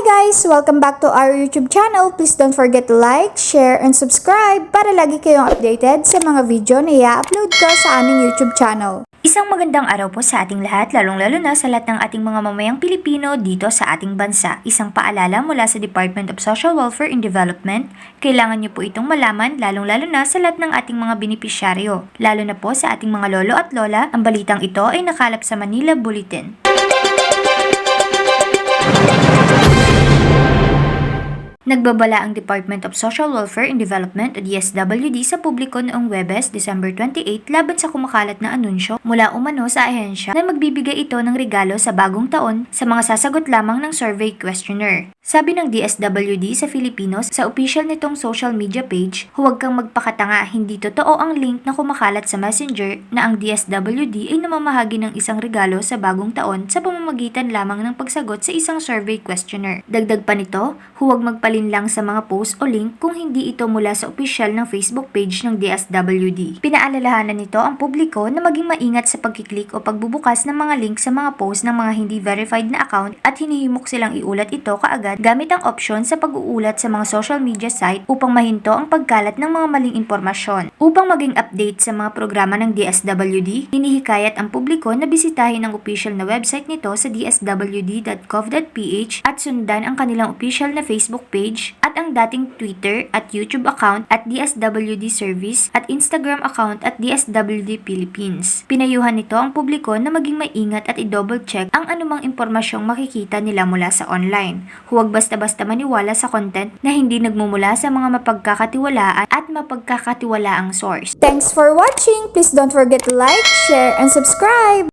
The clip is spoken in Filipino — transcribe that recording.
guys! Welcome back to our YouTube channel. Please don't forget to like, share, and subscribe para lagi kayong updated sa mga video na i-upload ko sa aming YouTube channel. Isang magandang araw po sa ating lahat, lalong-lalo na sa lahat ng ating mga mamayang Pilipino dito sa ating bansa. Isang paalala mula sa Department of Social Welfare and Development, kailangan niyo po itong malaman lalong-lalo na sa lahat ng ating mga benepisyaryo. Lalo na po sa ating mga lolo at lola, ang balitang ito ay nakalap sa Manila Bulletin. Nagbabala ang Department of Social Welfare and Development o DSWD sa publiko noong Webes, December 28 laban sa kumakalat na anunsyo mula umano sa ahensya na magbibigay ito ng regalo sa bagong taon sa mga sasagot lamang ng survey questionnaire. Sabi ng DSWD sa Filipinos sa official nitong social media page, huwag kang magpakatanga, hindi totoo ang link na kumakalat sa messenger na ang DSWD ay namamahagi ng isang regalo sa bagong taon sa pamamagitan lamang ng pagsagot sa isang survey questionnaire. Dagdag pa nito, huwag magpalin lang sa mga post o link kung hindi ito mula sa official ng Facebook page ng DSWD. Pinaalalahanan nito ang publiko na maging maingat sa pagkiklik o pagbubukas ng mga link sa mga post ng mga hindi verified na account at hinihimok silang iulat ito kaagad gamit ang opsyon sa pag-uulat sa mga social media site upang mahinto ang pagkalat ng mga maling impormasyon. Upang maging update sa mga programa ng DSWD, hinihikayat ang publiko na bisitahin ang official na website nito sa dswd.gov.ph at sundan ang kanilang official na Facebook page at ang dating Twitter at YouTube account at DSWD Service at Instagram account at DSWD Philippines. Pinayuhan nito ang publiko na maging maingat at i-double check ang anumang impormasyong makikita nila mula sa online. Huwag basta-basta maniwala sa content na hindi nagmumula sa mga mapagkakatiwalaan at mapagkakatiwalaang source. Thanks for watching! Please don't forget to like, share, and subscribe!